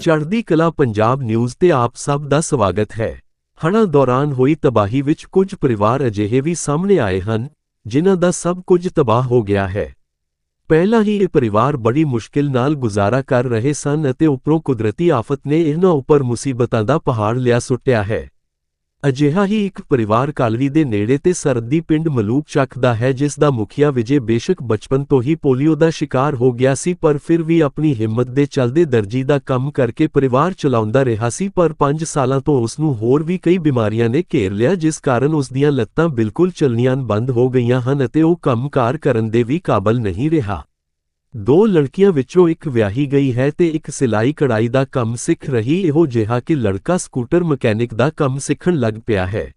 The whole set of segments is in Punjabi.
ਚੜ੍ਹਦੀ ਕਲਾ ਪੰਜਾਬ ਨਿਊਜ਼ ਤੇ ਆਪ ਸਭ ਦਾ ਸਵਾਗਤ ਹੈ। ਹੜ੍ਹਾਂ ਦੌਰਾਨ ਹੋਈ ਤਬਾਹੀ ਵਿੱਚ ਕੁਝ ਪਰਿਵਾਰ ਅਜਿਹੇ ਵੀ ਸਾਹਮਣੇ ਆਏ ਹਨ, ਜਿਨ੍ਹਾਂ ਦਾ ਸਭ ਕੁਝ ਤਬਾਹ ਹੋ ਗਿਆ ਹੈ। ਪਹਿਲਾਂ ਹੀ ਇਹ ਪਰਿਵਾਰ ਬੜੀ ਮੁਸ਼ਕਿਲ ਨਾਲ ਗੁਜ਼ਾਰਾ ਕਰ ਰਹੇ ਸਨ ਅਤੇ ਉੱਪਰੋਂ ਕੁਦਰਤੀ ਆਫਤ ਨੇ ਇਹਨਾਂ ਉੱਪਰ ਮੁਸੀਬਤਾਂ ਦਾ ਪਹਾੜ ਲਿਆ ਸੁੱਟਿਆ ਹੈ। ਅਜਿਹਾ ਹੀ ਇੱਕ ਪਰਿਵਾਰ ਕਾਲਵੀ ਦੇ ਨੇੜੇ ਤੇ ਸਰਦੀ ਪਿੰਡ ਮਲੂਕ ਚੱਕ ਦਾ ਹੈ, ਜਿਸ ਦਾ ਮੁਖੀਆ ਵਿਜੇ ਬੇਸ਼ੱਕ ਬਚਪਨ ਤੋਂ ਹੀ ਪੋਲੀਓ ਦਾ ਸ਼ਿਕਾਰ ਹੋ ਗਿਆ ਸੀ, ਪਰ ਫਿਰ ਵੀ ਆਪਣੀ ਹਿੰਮਤ ਦੇ ਚਲਦੇ ਦਰਜੀ ਦਾ ਕੰਮ ਕਰਕੇ ਪਰਿਵਾਰ ਚਲਾਉਂਦਾ ਰਿਹਾ ਸੀ, ਪਰ 5 ਸਾਲਾਂ ਤੋਂ ਉਸ ਨੂੰ ਹੋਰ ਵੀ ਕਈ ਬਿਮਾਰੀਆਂ ਨੇ ਘੇਰ ਲਿਆ, ਜਿਸ ਕਾਰਨ ਉਸ ਦੀਆਂ ਲੱਤਾਂ ਬਿਲਕੁਲ ਚੱਲਣੀਆਂ ਬੰਦ ਹੋ ਗਈਆਂ ਹਨ ਅਤੇ ਉਹ ਕੰਮਕਾਰ ਕਰਨ ਦੇ ਵੀ ਕਾਬਲ ਨਹੀਂ ਰਿਹਾ। ਦੋ ਲੜਕੀਆਂ ਵਿੱਚੋਂ ਇੱਕ ਵਿਆਹੀ ਗਈ ਹੈ ਤੇ ਇੱਕ ਸਿਲਾਈ ਕਢਾਈ ਦਾ ਕੰਮ ਸਿੱਖ ਰਹੀ, ਇਹੋ ਜਿਹਾ ਕਿ ਲੜਕਾ ਸਕੂਟਰ ਮਕੈਨਿਕ ਦਾ ਕੰਮ ਸਿੱਖਣ ਲੱਗ ਪਿਆ ਹੈ।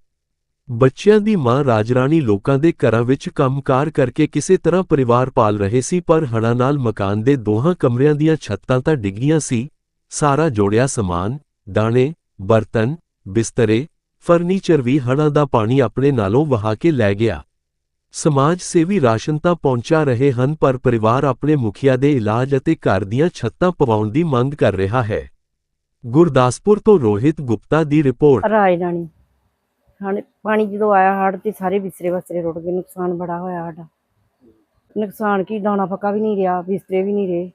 ਬੱਚਿਆਂ ਦੀ ਮਾਂ ਰਾਜਰਾਣੀ ਲੋਕਾਂ ਦੇ ਘਰਾਂ ਵਿੱਚ ਕੰਮਕਾਰ ਕਰਕੇ ਕਿਸੇ ਤਰ੍ਹਾਂ ਪਰਿਵਾਰ ਪਾਲ ਰਹੇ ਸੀ, ਪਰ ਹੜ੍ਹਾਂ ਨਾਲ ਮਕਾਨ ਦੇ ਦੋਹਾਂ ਕਮਰਿਆਂ ਦੀਆਂ ਛੱਤਾਂ ਤਾਂ ਡਿੱਗੀਆਂ ਸੀ। ਸਾਰਾ ਜੋੜਿਆ ਸਮਾਨ, ਦਾਣੇ, ਬਰਤਨ, ਬਿਸਤਰੇ, ਫਰਨੀਚਰ ਵੀ ਹੜ੍ਹਾਂ ਦਾ ਪਾਣੀ ਆਪਣੇ ਨਾਲੋਂ ਵਹਾ ਕੇ ਲੈ ਗਿਆ। ਸਮਾਜ ਸੇਵੀ ਰਾਸ਼ਨ ਤਾਂ ਪਹੁੰਚਾ ਰਹੇ ਹਨ, ਪਰ ਪਰਿਵਾਰ ਆਪਣੇ ਮੁਖੀਆ ਦੇ ਇਲਾਜ ਅਤੇ ਘਰ ਦੀਆਂ ਛੱਤਾਂ ਪਵਾਉਣ ਦੀ ਮੰਗ ਕਰ ਰਿਹਾ ਹੈ। ਗੁਰਦਾਸਪੁਰ ਤੋਂ ਰੋਹਿਤ ਗੁਪਤਾ ਦੀ ਰਿਪੋਰਟ। ਰਾਜ ਰਾਣੀ ਪਾਣੀ ਜਦੋਂ ਆਇਆ, ਹੜ੍ਹ ਤੇ ਸਾਰੇ ਵਿਸਰੇ ਵਸਰੇ ਰੁੜ ਗਏ, ਨੁਕਸਾਨ ਬੜਾ ਹੋਇਆ ਸਾਡਾ। ਨੁਕਸਾਨ ਕੀ, ਦਾਣਾ ਪੱਕਾ ਵੀ ਨਹੀਂ ਰਿਹਾ, ਬਿਸਤਰੇ ਵੀ ਨਹੀਂ ਰਹੇ।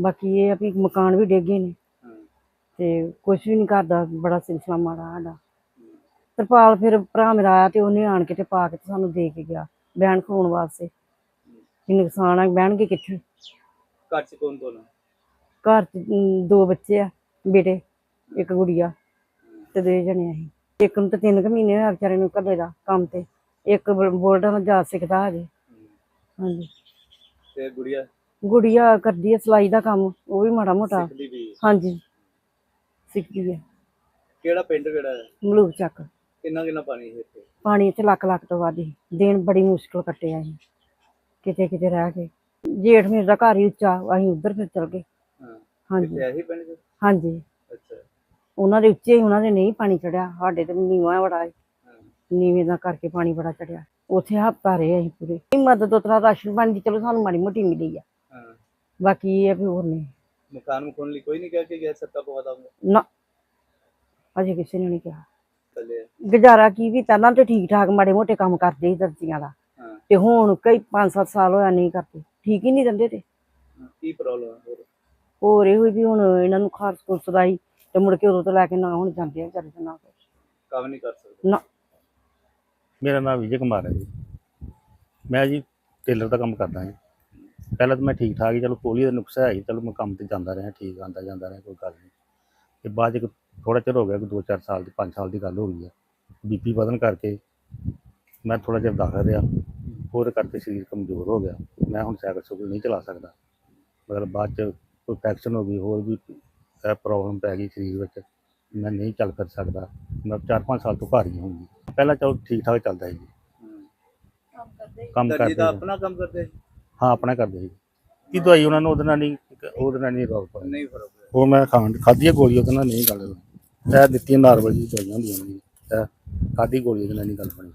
ਬਾਕੀ ਇਹ ਆ ਵੀ ਮਕਾਨ ਵੀ ਡੇਗੇ ਨੇ। ਤੇ ਕੁਝ ਵੀ ਨਹੀਂ ਕਰਦਾ ਬੜਾ ਸਿਲਸਿਲਾ ਮਾੜਾ ਸਾਡਾ। ਤਰਪਾਲ ਫਿਰ ਭਰਾ ਮੇਰਾ ਆਇਆ ਤੇ ਉਹਨੇ ਆਣ ਕੇ ਤੇ ਪਾ ਕੇ ਤੇ ਸਾਨੂੰ ਦੇ ਕੇ ਗਿਆ। ਬੈਣ ਖਵਾਉਣ ਵਾਸਤੇ। ਵੀ ਨੁਕਸਾਨ ਆ ਬਹਿਣਗੇ ਕਿੱਥੇ? ਘਰ ਚ ਕੌਣ ਕੌਣ ਆ? ਘਰ ਚ ਅਮ, ਦੋ ਬੱਚੇ ਆ ਬੇਟੇ ਇੱਕ ਗੁੜੀਆ ਤੇ ਦੋ ਜਣੇ ਅਸੀਂ। ਇੱਕ ਨੂੰ ਤਾਂ ਤਿੰਨ ਕੁ ਮਹੀਨੇ ਹੋਇਆ ਵਿਚਾਰੇ ਨੂੰ ਘੱਲੇ ਦਾ ਕੰਮ ਤੇ। ਇੱਕ ਬ- ਬੋਲਦਾ ਮੈਂ ਜਾ ਸਿੱਖਦਾ ਹਜੇ। ਹਾਂਜੀ। ਤੇ ਗੁੜੀਆ? ਗੁੜੀਆ ਕਰਦੀ ਹੈ ਸਿਲਾਈ ਦਾ ਕੰਮ ਉਹ ਵੀ ਮਾੜਾ ਮੋਟਾ। ਸਿੱਖਦੀ ਵੀ ਹਾਂਜੀ। ਸਿੱਖਦੀ ਹੈ ਕਿਹੜਾ ਪਿੰਡ ਕਿਹੜਾ ਹੈ? ਮਲੂਕ ਚੱਕ। ਕਿੰਨਾ ਕਿੰਨਾ ਪਾਣੀ ਹੈ ਇੱਥੇ? ਪਾਣੀ ਇੱਥੇ ਲੱਖ ਲੱਖ ਤੋਂ ਵੱਧ ਹੀ ਦਿਨ ਬੜੀ ਮੁਸ਼ਕਲ ਕੱਟਿਆ ਅਸੀਂ ਕਿਤੇ ਕਿਤੇ ਰਹਿ ਕੇ। ਜੇਠ ਮੇਰੇ ਦਾ ਘਰ ਹੀ ਉੱਚਾ ਅਸੀਂ ਉੱਧਰ ਫਿਰ ਚਲ ਗਏ। ਹਾਂ। ਹਾਂਜੀ। ਕਿੱਥੇ ਆਹੀ ਪਿੰਡ ਚ ਹਾਂਜੀ। ਅੱਛਾ। ਉਹਨਾਂ ਦੇ ਉੱਚੇ ਉਹਨਾਂ ਦੇ ਨਹੀਂ ਪਾਣੀ ਚੜਿਆ। ਸਾਡੇ ਤੇ ਨੀਵਾਂ ਬੜਾ ਹੈ ਹਾਂ। ਨੀਵੇਂ ਦਾ ਕਰਕੇ ਪਾਣੀ ਬੜਾ ਚੜਿਆ। ਉੱਥੇ ਹਫਤਾ ਰਹੇ ਅਸੀਂ ਪੂਰੇ। ਇਹ ਮਦਦ ਉਤਰਾ ਰਾਸ਼ਨ ਪਾਣੀ ਦੀ ਚਲੋ ਸਾਨੂੰ ਮਾੜੀ ਮੋਟੀ ਮਿਲੀ ਆ। ਹਾਂ। ਬਾਕੀ ਇਹ ਆ ਵੀ ਹੋਰ ਨਹੀਂ। ਮਕਾਨ ਲਈ ਕੋਈ ਨਹੀਂ ਕਹਿ ਕੇ ਗਿਆ ਸੱਤਾ ਪਵਾ ਦਾਂਗਾ? ਨਾ। ਅਜੇ ਕਿਸੇ ਨੇ ਨਹੀਂ ਕਿਹਾ। ਗੁਜ਼ਾਰਾ ਕੀ ਵੀ ਪਹਿਲਾਂ ਤੇ ਠੀਕ ਠਾਕ ਮਾੜੇ ਮੋਟੇ ਕੰਮ ਕਰਦੇ ਸੀ ਦਰਜੀਆਂ ਦਾ। ਤੇ ਹੁਣ ਕਈ 5-7 ਸਾਲ ਹੋਇਆ ਨਹੀਂ ਕਰਦੇ। ਠੀਕ ਹੀ ਨਹੀਂ ਰਹਿੰਦੇ ਤੇ। ਕੀ ਪ੍ਰੋਬਲਮ ਹੈ ਹੋਰ? ਹੋਰ ਇਹੋ ਵੀ ਹੁਣ ਇਹਨਾਂ ਨੂੰ ਖਾਰਸ ਕੁਰਸ ਦਾ ਹੀ ਤੇ ਮੁੜ ਕੇ ਉਦੋਂ ਤੋਂ ਲੈ ਕੇ ਨਾ ਹੁਣ ਜਾਂਦੇ ਆ ਵਿਚਾਰੇ ਨਾ ਕੁਛ। ਕੰਮ ਨਹੀਂ ਕਰ ਸਕਦੇ। ਨਾ। ਮੇਰਾ ਨਾਮ ਵਿਜੇ ਕੁਮਾਰ ਹੈ ਜੀ। ਮੈਂ ਜੀ ਟੇਲਰ ਦਾ ਕੰਮ ਕਰਦਾ ਜੀ। ਪਹਿਲਾਂ ਤਾਂ ਮੈਂ ਠੀਕ ਠਾਕ ਹੀ ਚਲੋ ਪੋਲੀਓ ਦਾ ਨੁਕਸਾ ਹੈ ਜੀ। ਚਲੋ ਮੈਂ ਕੰਮ ਤੇ ਜਾਂਦਾ ਰਿਹਾ ਠੀਕ ਆਂਦਾ ਜਾਂਦਾ ਰਿਹਾ ਕੋਈ ਗੱਲ ਨਹੀਂ। ਤੇ ਬਾਅਦ ਚ ਥੋੜਾ ਚਿਰ ਹੋ ਗਿਆ ਕੋਈ 2-4 ਸਾਲ ਦੀ 5 ਸਾਲ ਦੀ ਗੱਲ ਹੋ ਗਈ ਹੈ ਬੀਪੀ ਵਧਣ ਕਰਕੇ ਮੈਂ ਥੋੜਾ ਜਿਹਾ ਦਾਖਲ ਰਿਹਾ ਉਹਦੇ ਕਰਕੇ ਸਰੀਰ ਕਮਜ਼ੋਰ ਹੋ ਗਿਆ। ਮੈਂ ਹੁਣ ਸਾਈਕਲ ਸੁਕਲ ਨਹੀਂ ਚਲਾ ਸਕਦਾ। ਮਤਲਬ ਬਾਅਦ ਚ ਕੋਈ ਇਨਫੈਕਸ਼ਨ ਹੋ ਗਈ ਹੋਰ ਵੀ ਪ੍ਰੋਬਲਮ ਪੈ ਗਈ ਸਰੀਰ ਵਿੱਚ ਮੈਂ ਨਹੀਂ ਚੱਲ ਫਿਰ ਸਕਦਾ। ਮੈਂ 4-5 ਸਾਲ ਤੋਂ ਘਰ ਹੀ ਹਾਂ ਜੀ ਪਹਿਲਾਂ ਚਲੋ ਠੀਕ ਠਾਕ ਚੱਲਦਾ ਸੀ ਜੀ। ਕੰਮ ਕਰਦੇ ਸੀ। ਆਪਣਾ ਕੰਮ ਕਰਦੇ ਹਾਂ ਆਪਣਾ ਕਰਦੇ ਸੀ। ਕੀ ਦਵਾਈ ਉਹਨਾਂ ਨੂੰ ਉਹਦੇ ਨਾਲ ਨਹੀਂ ਉਹਦੇ ਨਾਲ ਨਹੀਂ ਰੋਕ ਨਹੀਂ ਫ਼ਰਕ ਪਿਆ। ਉਹ ਮੈਂ ਖਾਣ ਖਾਧੀ ਗੋਲੀ ਉਹਦੇ ਨਾਲ ਨਹੀਂ ਗੱਲ ਇਹ ਦਿੱਤੀਆਂ ਨਾਰਮਲ ਜੀ ਦਵਾਈਆਂ ਹੁੰਦੀਆਂ ਨੇ ਇਹ ਖਾਧੀ ਗੋਲੀ ਉਹਦੇ ਨਾਲ ਨਹੀਂ ਗੱਲ ਬਣੀ।